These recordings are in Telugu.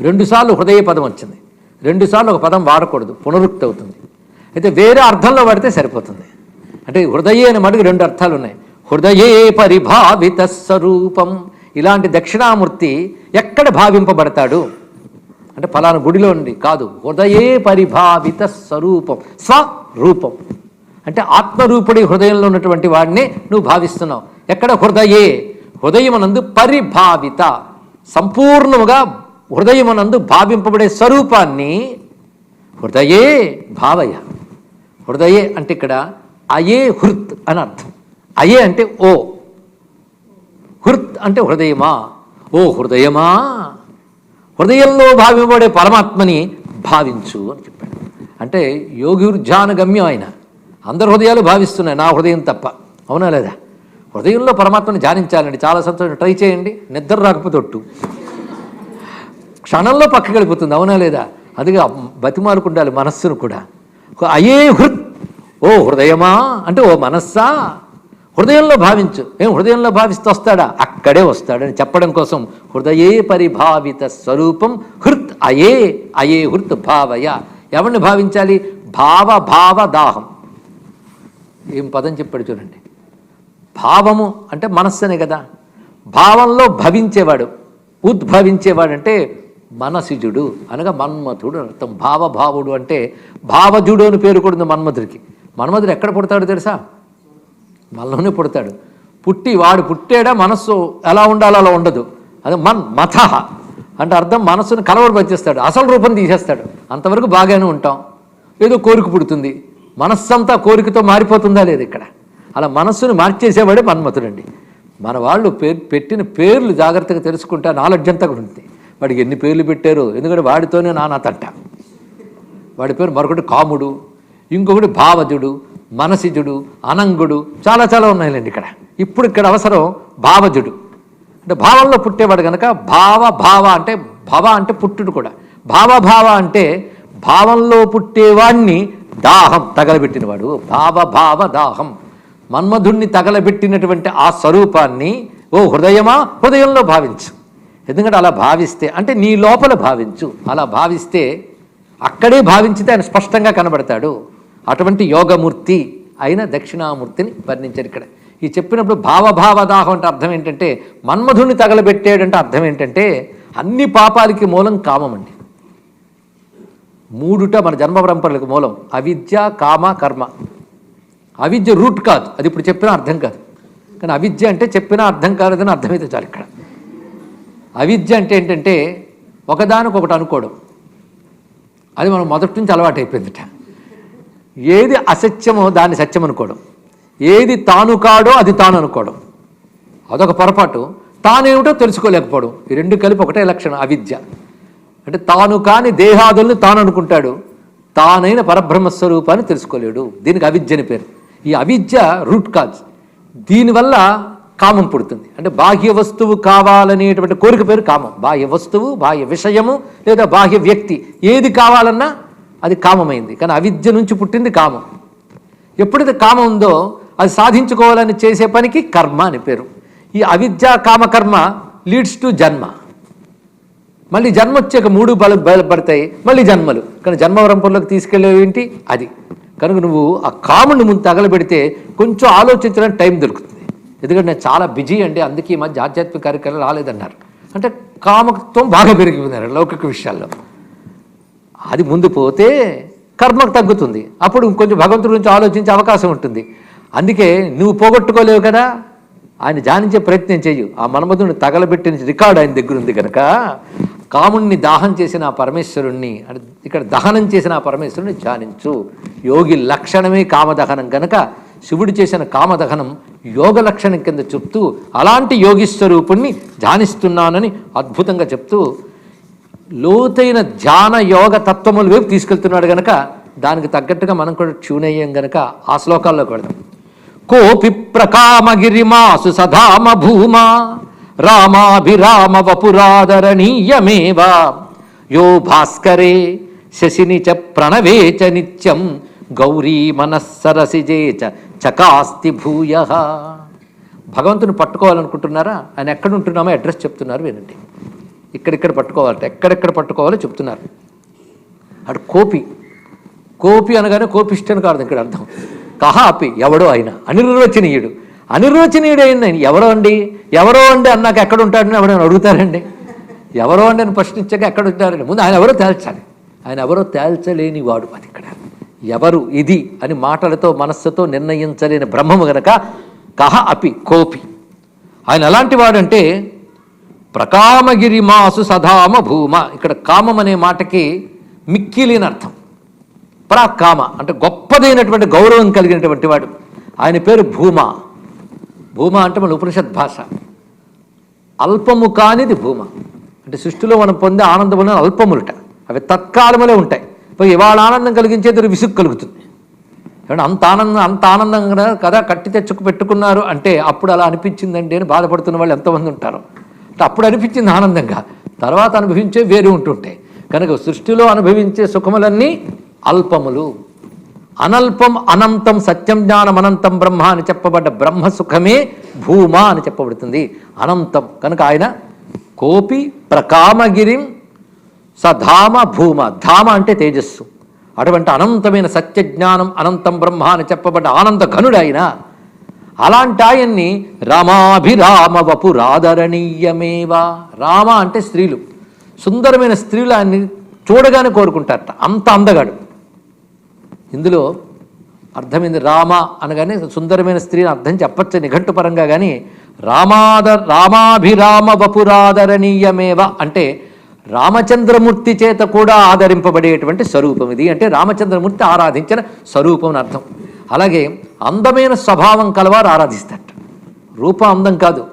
రెండుసార్లు హృదయ పదం వచ్చింది. రెండుసార్లు ఒక పదం వాడకూడదు పునరుక్తి అవుతుంది అయితే వేరే అర్థంలో వాడితే సరిపోతుంది. అంటే హృదయే అనే మటుకు రెండు అర్థాలు ఉన్నాయి హృదయే పరిభావిత స్వరూపం. ఇలాంటి దక్షిణామూర్తి ఎక్కడ భావింపబడతాడు? అంటే ఫలానా గుడిలో ఉండి కాదు. హృదయే పరిభావిత స్వరూపం స్వరూపం. అంటే ఆత్మరూపుడి హృదయంలో ఉన్నటువంటి వాడిని నువ్వు భావిస్తున్నావు. ఎక్కడ? హృదయే. హృదయమునందు పరిభావిత సంపూర్ణముగా హృదయమునందు భావింపబడే స్వరూపాన్ని హృదయే భావయ. హృదయే అంటే ఇక్కడ అయే హృత్ అని అర్థం. అయే అంటే ఓ. హృత్ అంటే హృదయమా? ఓ హృదయమా? హృదయంలో భావింపబడే పరమాత్మని భావించు అని చెప్పాడు. అంటే యోగి గమ్యం ఆయన. అందరి హృదయాలు భావిస్తున్నాయి నా హృదయం తప్ప. అవునా లేదా? హృదయంలో పరమాత్మని ధ్యానించాలండి. చాలా సంతోషం. ట్రై చేయండి. నిద్ర రాకపోతే ఒట్టు. క్షణంలో పక్కకి వెళ్ళిపోతుంది అవునా లేదా? అదిగా బతిమాలుకుండాలి మనస్సును కూడా. అయే హృద్ ఓ హృదయమా? అంటే ఓ మనస్సా? హృదయంలో భావించు. ఏం హృదయంలో భావిస్తూ వస్తాడా? అక్కడే వస్తాడని చెప్పడం కోసం హృదయే పరిభావిత స్వరూపం హృత్ అయే అయే హృత్ భావయ. ఎవరిని భావించాలి? భావ భావ దాహం. ఏం పదం చెప్పాడు చూడండి. భావము అంటే మనస్సునే కదా. భావంలో భవించేవాడు ఉద్భవించేవాడు అంటే మనసిజుడు అనగా మన్మథుడు అర్థం. భావభావుడు అంటే భావజుడు అని పేరు కూడా ఉంది మన్మధుడికి. మన్మధుడు ఎక్కడ పుడతాడు తెలుసా? మనలోనే పుడతాడు. పుట్టి వాడు పుట్టాడా మనస్సు ఎలా ఉండాలో అలా ఉండదు. అది మన్ మథ అంటే అర్థం మనస్సును కలవరపరిచేస్తాడు. అసలు రూపం తీసేస్తాడు. అంతవరకు బాగానే ఉంటాం. ఏదో కోరిక పుడుతుంది. మనస్సంతా కోరికతో మారిపోతుందా లేదు ఇక్కడ? అలా మనస్సును మార్చేసేవాడే మన్మథుడండి మన వాళ్ళు పేరు పెట్టిన పేర్లు జాగ్రత్తగా తెలుసుకుంటే నాలెడ్జ్ అంతా కూడా ఉంటుంది. వాడికి ఎన్ని పేర్లు పెట్టారు. ఎందుకంటే వాడితోనే నానా తట్ట. వాడి పేరు మరొకటి కాముడు ఇంకొకటి భావజుడు మనసిజుడు అనంగుడు చాలా చాలా ఉన్నాయిలేండి ఇక్కడ. ఇప్పుడు ఇక్కడ అవసరం భావజుడు. అంటే భావంలో పుట్టేవాడు కనుక భావ భావ అంటే భవ అంటే పుట్టుడు కూడా. భావ భావ అంటే భావంలో పుట్టేవాడిని దాహం తగలబెట్టినవాడు. భావ భావ దాహం. మన్మధుణ్ణి తగలబెట్టినటువంటి ఆ స్వరూపాన్ని ఓ హృదయమా? హృదయంలో భావించు. ఎందుకంటే అలా భావిస్తే అంటే నీ లోపల భావించు. అలా భావిస్తే అక్కడే భావించితే ఆయన స్పష్టంగా కనబడతాడు. అటువంటి యోగమూర్తి అయిన దక్షిణామూర్తిని వర్ణించారు ఇక్కడ. ఈ చెప్పినప్పుడు భావభావదాహం అంటే అర్థం ఏంటంటే మన్మధుని తగలబెట్టాడంటే అర్థం ఏంటంటే అన్ని పాపాలకి మూలం కామం అండి మూడుట మన జన్మ పరంపరలకు మూలం. అవిద్య కామ కర్మ. అవిద్య రూట్ కాదు. అది ఇప్పుడు చెప్పిన అర్థం కాదు. కానీ అవిద్య అంటే చెప్పినా అర్థం కాలేదని అర్థమైతే చాలు ఇక్కడ. అవిద్య అంటే ఏంటంటే ఒకదానికొకటి అనుకోవడం. అది మనం మొదటి నుంచి అలవాటు అయిపోయిందిట ఏది అసత్యమో దాన్ని సత్యం అనుకోవడం. ఏది తాను కాడో అది తాను అనుకోవడం. అదొక పొరపాటు. తానేమిటో తెలుసుకోలేకపోవడం. ఈ రెండు కలిపి ఒకటే లక్షణం అవిద్య. అంటే తాను కాని దేహాదుల్ని తాను అనుకుంటాడు. తానైన పరబ్రహ్మస్వరూపాన్ని తెలుసుకోలేడు. దీనికి అవిద్య అని పేరు. ఈ అవిద్య రూట్ కాజ్. దీనివల్ల కామం పుడుతుంది. అంటే బాహ్య వస్తువు కావాలనేటువంటి కోరిక పేరు కామం. బాహ్య వస్తువు బాహ్య విషయము లేదా బాహ్య వ్యక్తి. ఏది కావాలన్నా అది కామమైంది. కానీ అవిద్య నుంచి పుట్టింది కామం. ఎప్పుడైతే కామం ఉందో అది సాధించుకోవాలని చేసే పనికి కర్మ అని పేరు. ఈ అవిద్య కామకర్మ లీడ్స్ టు జన్మ. మళ్ళీ జన్మ వచ్చాక మూడు బల బయలుపడతాయి మళ్ళీ జన్మలు. కానీ జన్మవరంపంలోకి తీసుకెళ్ళేవి ఏంటి? అది. కనుక నువ్వు ఆ కాముని ముందు తగలబెడితే కొంచెం ఆలోచించడానికి టైం దొరుకుతుంది. ఎందుకంటే నేను చాలా బిజీ అండి అందుకే ఈ మధ్య ఆధ్యాత్మిక కార్యక్రమాలు రాలేదన్నారు. అంటే కామకత్వం బాగా పెరిగిపోయినారు లౌకిక విషయాల్లో. అది ముందు పోతే కర్మకు తగ్గుతుంది. అప్పుడు కొంచెం భగవంతుడి గురించి ఆలోచించే అవకాశం ఉంటుంది. అందుకే నువ్వు పోగొట్టుకోలేవు కదా ఆయన ధ్యానించే ప్రయత్నం చేయు ఆ మన్మధుని తగలబెట్టిన రికార్డు ఆయన దగ్గర ఉంది కనుక కాముణ్ణి దాహం చేసిన ఆ పరమేశ్వరుణ్ణి అంటే ఇక్కడ దహనం చేసిన ఆ పరమేశ్వరుని ధ్యానించు యోగి లక్షణమే కామదహనం కనుక శివుడు చేసిన కామదహనం యోగ లక్షణం కింద చెప్తూ అలాంటి యోగిస్వరూపుణ్ణి ధ్యానిస్తున్నానని అద్భుతంగా చెప్తూ లోతైన ధ్యాన యోగ తత్వముల వైపు తీసుకెళ్తున్నాడు గనక దానికి తగ్గట్టుగా మనం కూడా ట్యూన్ అయ్యాం గనక ఆ శ్లోకాల్లోకి వెళదాం. కోపి ప్రకామగిరిమాసు సధామ భూమా రామాభిరామ వపురాదరణీయమేవా యో భాస్కరే శశిని చ ప్రణవే చ నిత్యం గౌరీ మనస్సరసిజే చ చకాస్తి భూయ. భగవంతుని పట్టుకోవాలనుకుంటున్నారా? ఆయన ఎక్కడ ఉంటున్నామో అడ్రస్ చెప్తున్నారు వినండి. ఇక్కడిక్కడ పట్టుకోవాలంటే ఎక్కడెక్కడ పట్టుకోవాలో చెప్తున్నారు. అటు కోపి కోపి అనగానే కోపిష్టని కాదు ఇక్కడ అర్థం. కహ అపి ఎవడో ఆయన అనిర్వచనీయుడు. అనిర్వచనీయుడు అయిన ఎవరో అండి? ఎవరో అండి అన్నాక ఎక్కడ ఉంటాడని ఎవడైనా అడుగుతారండి? ఎవరో అండి అని ప్రశ్నించాక ఎక్కడ ఉంటారండి ముందు ఆయన ఎవరో తేల్చాలి. ఆయన ఎవరో తేల్చలేని వాడు అది. ఎవరు ఇది అని మాటలతో మనస్సుతో నిర్ణయించలేని బ్రహ్మము గనక కహ అపి కోపి. ఆయన ఎలాంటి వాడంటే ప్రకామగిరి మాసు సదామ భూమ. ఇక్కడ కామం అనే మాటకి మిక్కిలిన అర్థం. ప్రాకామ అంటే గొప్పదైనటువంటి గౌరవం కలిగినటువంటి వాడు. ఆయన పేరు భూమ. భూమ అంటే మన ఉపనిషత్ భాష. అల్పము కానిది భూమ. అంటే సృష్టిలో మనం పొందే ఆనందములు అల్పములుట. అవి తత్కాలములే ఉంటాయి. ఇప్పుడు ఇవాళ ఆనందం కలిగించేది విసుగు కలుగుతుంది. ఏమంటే అంత ఆనందం అంత ఆనందంగా కదా కట్టి తెచ్చుకు పెట్టుకున్నారు అంటే అప్పుడు అలా అనిపించిందండి అని బాధపడుతున్న వాళ్ళు ఎంతమంది ఉంటారు. అప్పుడు అనిపించింది ఆనందంగా. తర్వాత అనుభవించే వేరు ఉంటుంటాయి కనుక సృష్టిలో అనుభవించే సుఖములన్నీ అల్పములు. అనల్పం అనంతం సత్యం జ్ఞానం అనంతం బ్రహ్మ అని చెప్పబడ్డ బ్రహ్మ సుఖమే భూమా అని చెప్పబడుతుంది. అనంతం. కనుక ఆయన కోపి ప్రకామగిరిం సధామ భూమ. ధామ అంటే తేజస్సు. అటువంటి అనంతమైన సత్యజ్ఞానం అనంతం బ్రహ్మ అని చెప్పబడ్డ ఆనంద ఘనుడు ఆయన అలాంటి ఆయన్ని రామాభిరామ వపురాదరణీయమేవా రామ అంటే స్త్రీలు. సుందరమైన స్త్రీలు ఆయన్ని చూడగానే కోరుకుంటారట. అంత అందగాడు. ఇందులో అర్థమైంది రామ అనగానే సుందరమైన స్త్రీని అర్థం చెప్పచ్చు నిఘంటు పరంగా కానీ రామాద రామాభిరామ వపురాదరణీయమేవ అంటే రామచంద్రమూర్తి చేత కూడా ఆదరింపబడేటువంటి స్వరూపం ఇది. అంటే రామచంద్రమూర్తి ఆరాధించిన స్వరూపం అని అర్థం. అలాగే అందమైన స్వభావం కలవారు ఆరాధిస్తారట. రూపం అందం కాదు.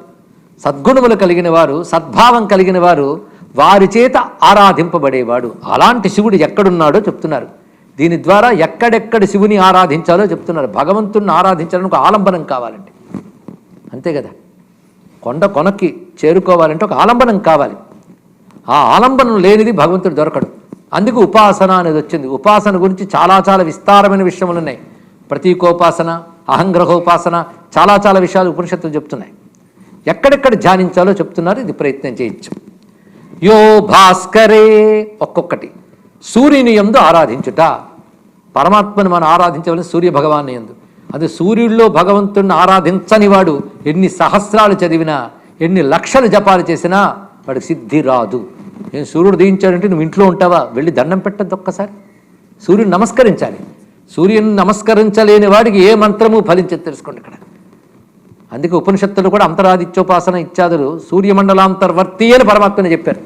సద్గుణములు కలిగిన వారు సద్భావం కలిగిన వారు వారి చేత ఆరాధింపబడేవాడు. అలాంటి శివుడు ఎక్కడున్నాడో చెప్తున్నారు. దీని ద్వారా ఎక్కడెక్కడ శివుని ఆరాధించాలో చెప్తున్నారు. భగవంతుణ్ణి ఆరాధించాలని ఒక ఆలంబనం కావాలండి అంతే కదా. కొండ కొనకి చేరుకోవాలంటే ఒక ఆలంబనం కావాలి. ఆ ఆలంబనం లేనిది భగవంతుడు దొరకడు. అందుకు ఉపాసన అనేది వచ్చింది. ఉపాసన గురించి చాలా చాలా విస్తారమైన విషయములు ఉన్నాయి. ప్రతీకోపాసన అహంగ్రహోపాసన చాలా చాలా విషయాలు ఉపనిషత్తులు చెప్తున్నాయి. ఎక్కడెక్కడ ధ్యానించాలో చెప్తున్నారు. ఇది ప్రయత్నం చేయొచ్చు యో భాస్కరే ఒక్కొక్కటి. సూర్యుని ఎందు ఆరాధించుట. పరమాత్మని మనం ఆరాధించవలసిన సూర్య భగవాన్ ఎందు అది సూర్యుడిలో భగవంతుణ్ణి ఆరాధించని వాడు ఎన్ని సహస్రాలు చదివినా ఎన్ని లక్షలు జపాలు చేసినా వాడికి సిద్ధి రాదు. నేను సూర్యుడు దీయించాడంటే నువ్వు ఇంట్లో ఉంటావా? వెళ్ళి దండం పెట్టద్దు ఒక్కసారి. సూర్యుని నమస్కరించాలి. సూర్యుని నమస్కరించలేని వాడికి ఏ మంత్రము ఫలించదు తెలుసుకోండి ఇక్కడ. అందుకే ఉపనిషత్తులు కూడా అంతరాదిత్యోపాసన ఇత్యాదులు సూర్యమండలాంతర్వర్తి అని పరమాత్మని చెప్పారు.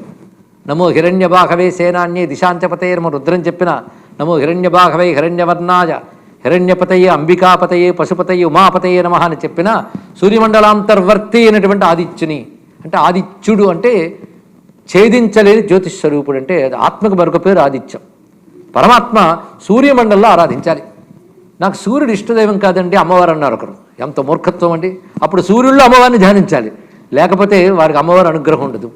నమో హిరణ్యబాహవే సేనాన్యే దిశాంచపతయే రుద్రం చెప్పిన నమో హిరణ్యబాహవే హిరణ్యవర్ణాయ హిరణ్యపతయే అంబికాపతయే పశుపతయే ఉమాపతయే నమ అని చెప్పిన సూర్యమండలాంతర్వర్తి అయినటువంటి ఆదిత్యుని అంటే ఆదిత్యుడు అంటే ఛేదించలేని జ్యోతిష్ స్వరూపుడు అంటే అది ఆత్మకు మరొక పేరు ఆదిత్యం. పరమాత్మ సూర్యమండలంలో ఆరాధించాలి. నాకు సూర్యుడు ఇష్టదైవం కాదండి అమ్మవారు అన్నారు ఒకరు. ఎంత మూర్ఖత్వం అండి. అప్పుడు సూర్యుల్లో అమ్మవారిని ధ్యానించాలి. లేకపోతే వారికి అమ్మవారి అనుగ్రహం ఉండదు.